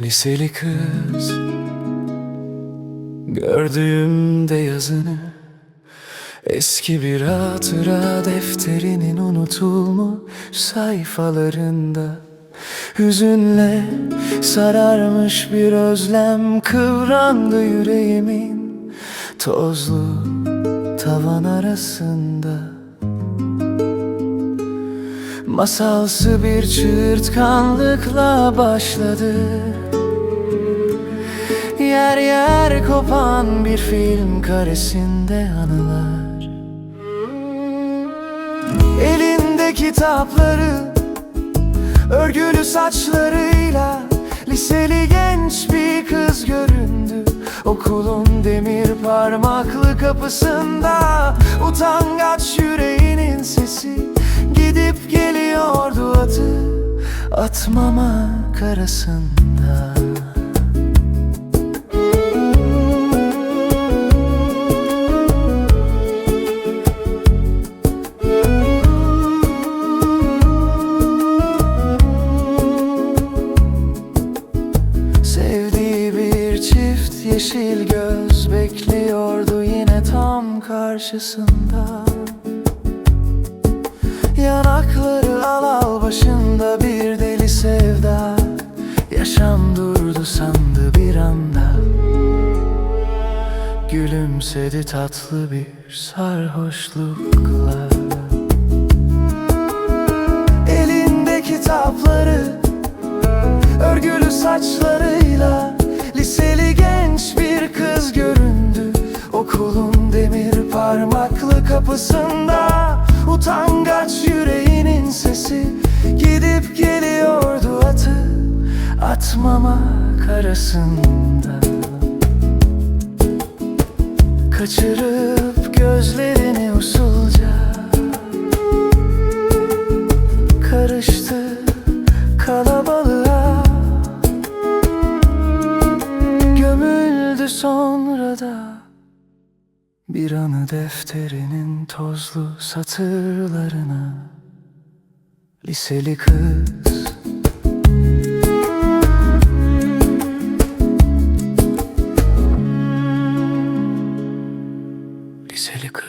Liseli kız Gördüğümde yazını Eski bir hatıra defterinin unutulmuş sayfalarında Hüzünle sararmış bir özlem kıvrandı yüreğimin Tozlu tavan arasında Masalsı bir çığırtkanlıkla başladı. Yer yer kopan bir film karesinde anılar. Elinde kitapları Örgülü saçlarıyla Liseli genç bir kız göründü. Okulun demir parmaklı kapısında Utangaç yüreğinin Atmamak arasında Sevdiği bir çift yeşil göz bekliyordu yine tam karşısında Yaşam durdu sandı bir anda. Gülümsedi tatlı bir sarhoşlukla. Elinde kitapları Örgülü saçlarıyla. Liseli genç bir kız göründü Okulun demir parmaklı kapısında Atmamak arasında Kaçırıp gözlerini usulca. Karıştı kalabalığa. Gömüldü sonra da. Bir anı defterinin tozlu satırlarına. Liseli kız く